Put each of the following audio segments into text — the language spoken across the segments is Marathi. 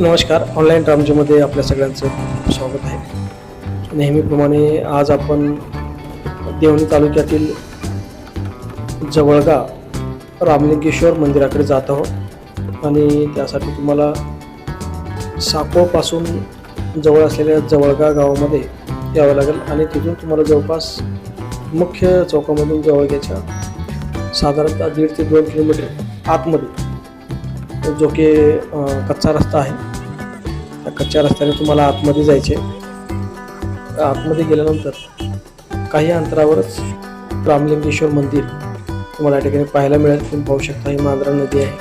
नमस्कार. ऑनलाईन ड्रामजीमध्ये आपल्या सगळ्यांचं स्वागत आहे. नेहमीप्रमाणे आज आपण देवणी तालुक्यातील जवळगा रामलिंगेश्वर मंदिराकडे जात आहोत. आणि त्यासाठी तुम्हाला साकोपासून जवळ असलेल्या जवळगा गावामध्ये यावं लागेल. आणि तिथून तुम्हाला जवळपास मुख्य चौकामधून जवळग्याच्या साधारणतः दीड ते दोन किलोमीटर आतमध्ये जो की कच्चा रस्ता आहे. त्या कच्च्या रस्त्याने तुम्हाला आतमध्ये जायचे आतमध्ये गेल्यानंतर काही अंतरावरच रामलिंगेश्वर मंदिर तुम्हाला या ठिकाणी पाहायला मिळेल. तुम्ही पाहू शकता ही मांजरा नदी आहे.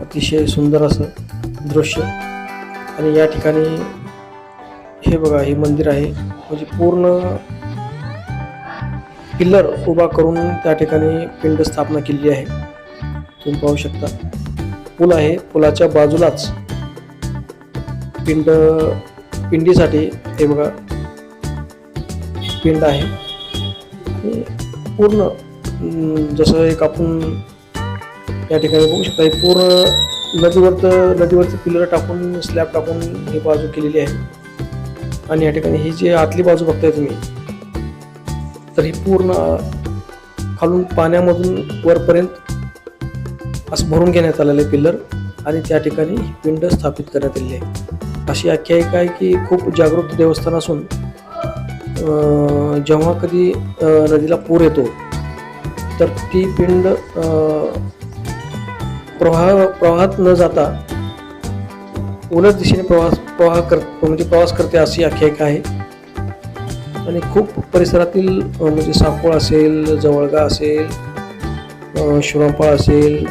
अतिशय सुंदर असं दृश्य. आणि या ठिकाणी हे बघा हे मंदिर आहे. म्हणजे पूर्ण पिल्लर उभा करून त्या ठिकाणी पिंड स्थापना केलेली आहे. तुम्ही पाहू शकता. पूल आहे. पुलाच्या बाजूलाच पिंड पिंडीसाठी हे बघा पिंड आहे. पूर्ण जसं एक आपण या ठिकाणी बघू शकता पूर्ण नदीवर नदीवरती पिलर टाकून स्लॅब टाकून ही बाजू केलेली आहे. आणि या ठिकाणी ही जी आतली बाजू बघताय तुम्ही तर ही पूर्ण खालून पाण्यामधून वरपर्यंत असं भरून घेण्यात आलेलं आहे पिल्लर आणि त्या ठिकाणी पिंड स्थापित करण्यात आलेली आहे. अशी आख्यायिका आहे की खूप जागृत देवस्थान असून जेव्हा कधी नदीला पूर येतो तर ती पिंड प्रवाह प्रवाहात न जाता उलट दिशेने प्रवास प्रवाह कर म्हणजे प्रवास करते अशी आख्यायिका आहे. आणि खूप परिसरातील म्हणजे साकोळ असेल जवळगा असेल अं, शिवरामपाळ असेल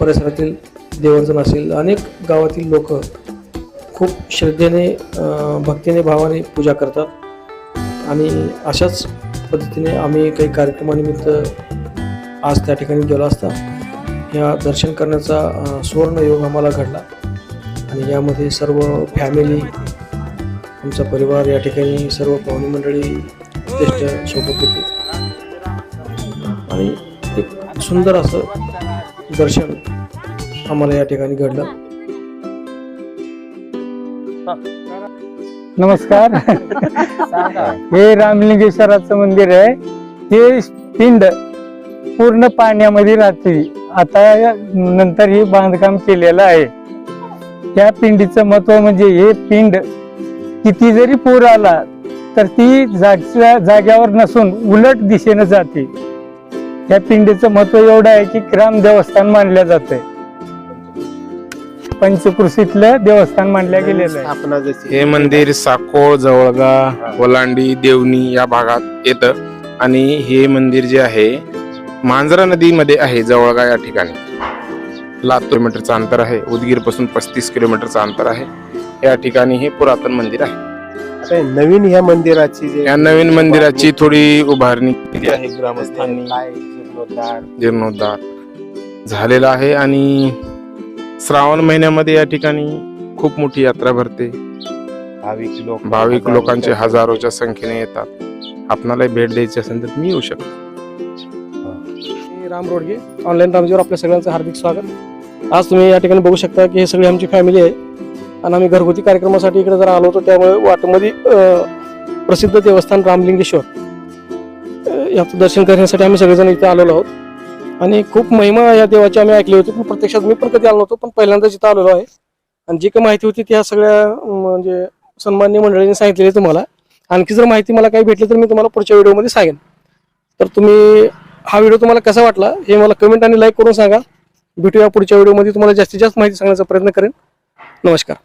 परिसरातील देवर्जन असेल अनेक गावातील लोक खूप श्रद्धेने भक्तीने भावाने पूजा करतात. आणि अशाच पद्धतीने आम्ही काही कार्यक्रमानिमित्त आज त्या ठिकाणी गेलो असता. या दर्शन करण्याचा सुवर्णयोग सुवर्ण योग आम्हाला घडला. आणि यामध्ये सर्व फॅमिली आमचा परिवार या ठिकाणी सर्व पाहुणी मंडळी ज्येष्ठ सोबत होते. आणि एक सुंदर असं दर्शन आम्हाला या ठिकाणी घडलं. नमस्कार. हे रामलिंगेश्वराचं मंदिर आहे. हे पिंड पूर्ण पाण्यामध्ये राहते. आता नंतर हे बांधकाम केलेलं आहे. त्या पिंडीचं महत्त्व म्हणजे हे पिंड किती जरी पूर आला तर ती जागच्या जाग्यावर नसून उलट दिशेनं जाते. या पिंडीचं महत्त्व एवढं आहे की ग्राम देवस्थान मानलं जातंय. पंचकृषीतलं देवस्थान मानलं गेलेलं आहे. स्थापना जशी. हे मंदिर साकोळ जवळगा ओलांडी देवणी या भागात येतं. आणि हे मंदिर जे आहे मांजरा नदीमध्ये आहे जवळगा या ठिकाणी. लाख किलोमीटरचं अंतर आहे. उदगीरपासून पस्तीस किलोमीटरचं अंतर आहे. या ठिकाणी हे पुरातन मंदिर आहे. आता हे नवीन ह्या मंदिराची जे या नवीन मंदिराची थोडी उभारणी केली आहे. ग्रामस्थांनी. काय जीर्णोद्धार. जीर्णोद्धार झालेला आहे आणि श्रावण महिन्यामध्ये या ठिकाणी खूप मोठी यात्रा भरते. भाविक लोक भाविक लोकांचे हजारोच्या संख्येने येतात. आपणाला भेट द्यायची असेल तर तुम्ही येऊ शकता. मी राम रोडगे ऑनलाईन रामजीवर आपल्या सगळ्यांचं हार्दिक स्वागत. आज तुम्ही या ठिकाणी बघू शकता की हे सगळी आमची फॅमिली आहे. आणि आम्ही घरगुती कार्यक्रमासाठी इकडे जरा आलो होतो त्यामुळे वाटमध्ये अं, प्रसिद्ध देवस्थान रामलिंगेश्वर. याचं दर्शन करण्यासाठी आम्ही सगळेजण इथे आलेलो आहोत. आणि खूप महिमा या देवाची आम्ही ऐकली होती. पण प्रत्यक्षात मी पण कधी आलो नव्हतो पण पहिल्यांदाच इथं आलेलो आहे. आणि जी काही माहिती होती ती ह्या सगळ्या म्हणजे सन्मान्य मंडळींनी सांगितलेली आहे तुम्हाला. आणखी जर माहिती मला काही भेटली तर मी तुम्हाला पुढच्या व्हिडिओमध्ये सांगेन. तर तुम्ही हा व्हिडिओ तुम्हाला कसा वाटला हे मला कमेंट आणि लाईक करून सांगा. भेटूया पुढच्या व्हिडिओमध्ये तुम्हाला जास्तीत जास्त माहिती सांगण्याचा प्रयत्न करेन. नमस्कार.